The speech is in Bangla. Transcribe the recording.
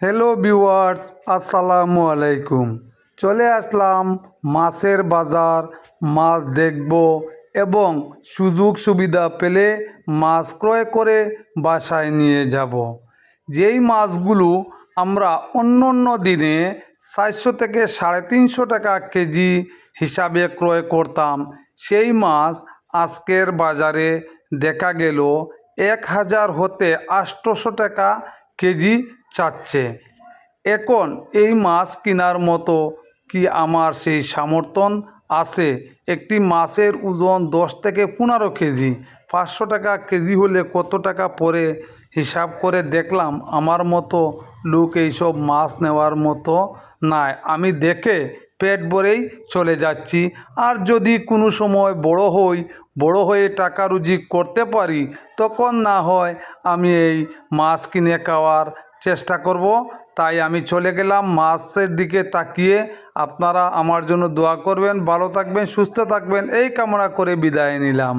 হ্যালো ভিউয়ার্স আসসালামু আলাইকুম চলে আসলাম মাছের বাজার, মাছ দেখব এবং সুযোগ সুবিধা পেলে মাছ ক্রয় করে বাসায় নিয়ে যাব। যেই মাছগুলো আমরা অন্য অন্য দিনে চারশো থেকে সাড়ে তিনশো টাকা কেজি হিসাবে ক্রয় করতাম, সেই মাছ আজকের বাজারে দেখা গেল এক হাজার হতে আটশোশো টাকা কেজি চাচ্ছে। এখন এই মাছ কেনার মতো কি আমার সেই সামর্থন আছে? একটি মাছের ওজন দশ থেকে পনেরো কেজি, পাঁচশো টাকা কেজি হলে কত টাকা পরে হিসাব করে দেখলাম আমার মতো লোক এইসব মাছ নেওয়ার মতো নাই। আমি দেখে পেট ভরেই চলে যাচ্ছি। আর যদি কোনো সময় বড় হই, বড় হয়ে টাকা রুজি করতে পারি, তখন না হয় আমি এই মাছ কিনে খাওয়ার চেষ্টা করব। তাই আমি চলে গেলাম মাছের দিকে তাকিয়ে। আপনারা আমার জন্য দোয়া করবেন, ভালো থাকবেন, সুস্থ থাকবেন। এই কামনা করে বিদায় নিলাম।